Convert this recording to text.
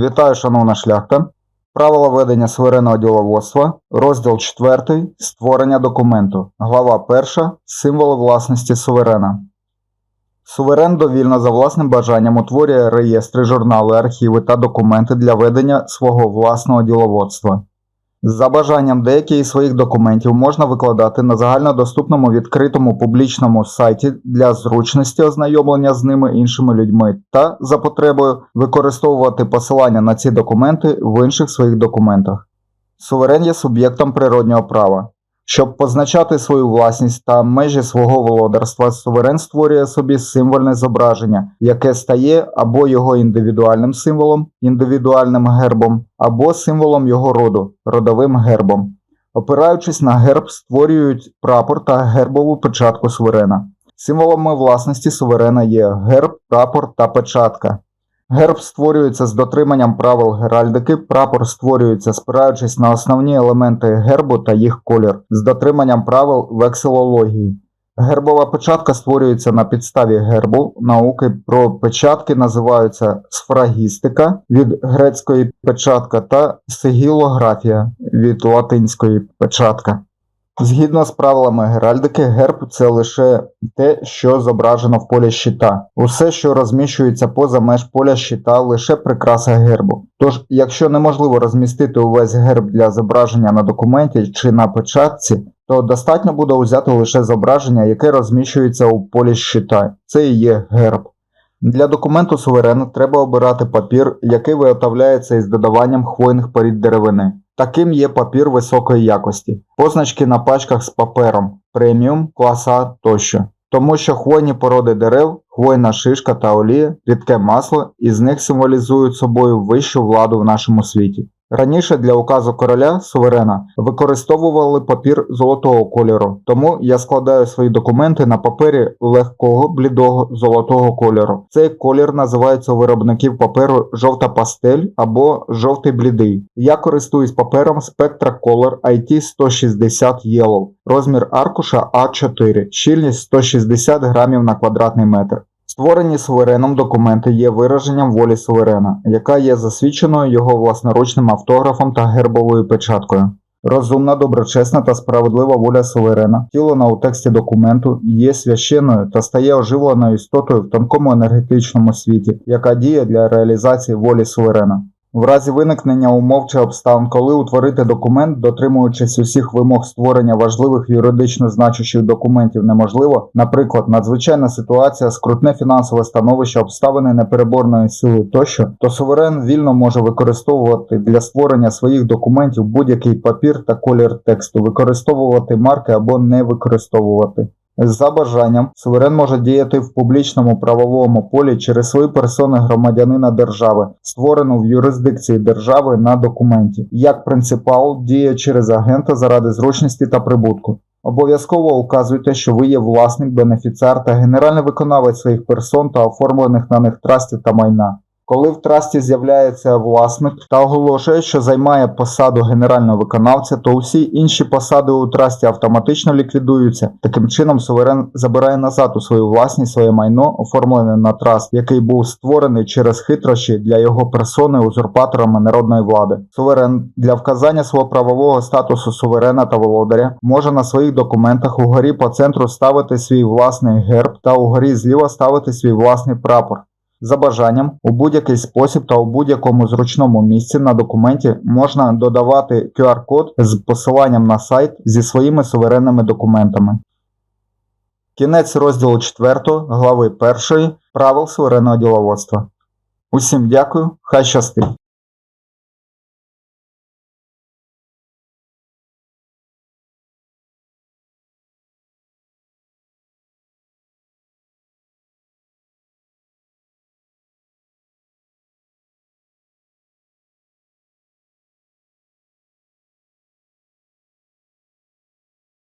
Вітаю, шановна шляхта. Правила ведення суверенного діловодства, розділ 4. Створення документу. Глава 1. Символи власності суверена. Суверен довільно за власним бажанням утворює реєстри, журнали, архіви та документи для ведення свого власного діловодства. За бажанням деякі із своїх документів можна викладати на загальнодоступному відкритому публічному сайті для зручності ознайомлення з ними іншими людьми та за потребою використовувати посилання на ці документи в інших своїх документах. Суверен є суб'єктом природнього права. Щоб позначати свою власність та межі свого володарства, суверен створює собі символьне зображення, яке стає або його індивідуальним символом, індивідуальним гербом, або символом його роду, родовим гербом. Опираючись на герб, створюють прапор та гербову печатку суверена. Символами власності суверена є герб, прапор та печатка. Герб створюється з дотриманням правил геральдики, прапор створюється спираючись на основні елементи гербу та їх колір, з дотриманням правил вексилології. Гербова печатка створюється на підставі гербу. Науки про печатки називаються сфрагістика від грецької печатка та сигілографія від латинської печатка. Згідно з правилами геральдики, герб це лише те, що зображено в полі щита. Усе, що розміщується поза меж поля щита, лише прикраса гербу. Тож, якщо неможливо розмістити увесь герб для зображення на документі чи на печатці, то достатньо буде взяти лише зображення, яке розміщується у полі щита. Це і є герб. Для документу суверена треба обирати папір, який виготовляється із додаванням хвойних порід деревини. Таким є папір високої якості, позначки на пачках з папером, преміум, класа тощо. Тому що хвойні породи дерев, хвойна шишка та олія, рідке масло із них символізують собою вищу владу в нашому світі. Раніше для указу короля суверена використовували папір золотого кольору, тому я складаю свої документи на папері легкого блідого золотого кольору. Цей колір називається у виробників паперу жовта пастель або жовтий блідий. Я користуюсь папером Spectra Color IT 160 Yellow, розмір аркуша А4, щільність 160 грамів на квадратний метр. Створені сувереном документи є вираженням волі суверена, яка є засвідченою його власноручним автографом та гербовою печаткою. Розумна, доброчесна та справедлива воля суверена, втілена у тексті документу, є священною та стає оживленою істотою в тонкому енергетичному світі, яка діє для реалізації волі суверена. В разі виникнення умов чи обставин, коли утворити документ, дотримуючись усіх вимог створення важливих юридично значущих документів неможливо, наприклад, надзвичайна ситуація, скрутне фінансове становище, обставини непереборної сили тощо, то суверен вільно може використовувати для створення своїх документів будь-який папір та колір тексту, використовувати марки або не використовувати. За бажанням, суверен може діяти в публічному правовому полі через свої персони громадянина держави, створену в юрисдикції держави на документі, як принципал діє через агента заради зручності та прибутку. Обов'язково указуйте, що ви є власник, бенефіціар та генеральний виконавець своїх персон та оформлених на них трастів та майна. Коли в трасті з'являється власник та оголошує, що займає посаду генерального виконавця, то усі інші посади у трасті автоматично ліквідуються. Таким чином, суверен забирає назад у свою власність своє майно, оформлене на траст, який був створений через хитрощі для його персони узурпаторами народної влади. Суверен для вказання свого правового статусу суверена та володаря може на своїх документах угорі по центру ставити свій власний герб та угорі зліва ставити свій власний прапор. За бажанням, у будь-який спосіб та у будь-якому зручному місці на документі можна додавати QR-код з посиланням на сайт зі своїми суверенними документами. Кінець розділу 4 глави 1 правил суверенного діловодства. Усім дякую, хай щастить!